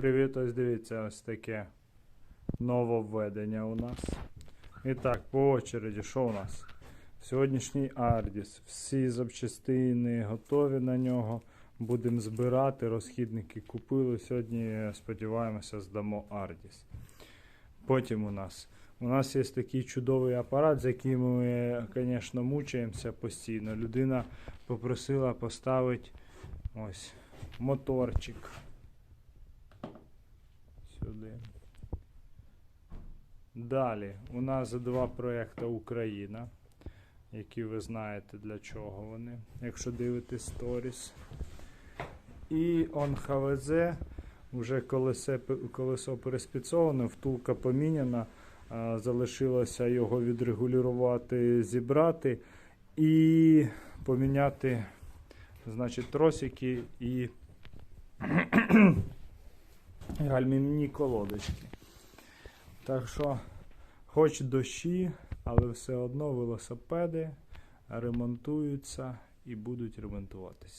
привіт! Ось дивіться, ось таке нововведення у нас. І так, по очереді, що у нас? Сьогоднішній Ардіс. Всі запчастини готові на нього. Будемо збирати. Розхідники купили. Сьогодні, сподіваємося, здамо Ардіс. Потім у нас. У нас є такий чудовий апарат, з яким ми, звісно, мучаємося постійно. Людина попросила поставити ось моторчик сюди. Далі у нас два проекти Україна, які ви знаєте для чого вони, якщо дивитесь сторіс. І он ХВЗ, вже колесе, колесо переспіцоване, втулка поміняна. Залишилося його відрегулювати, зібрати і поміняти значить, тросики і гальмівні колодочки. Так що, хоч дощі, але все одно велосипеди ремонтуються і будуть ремонтуватися.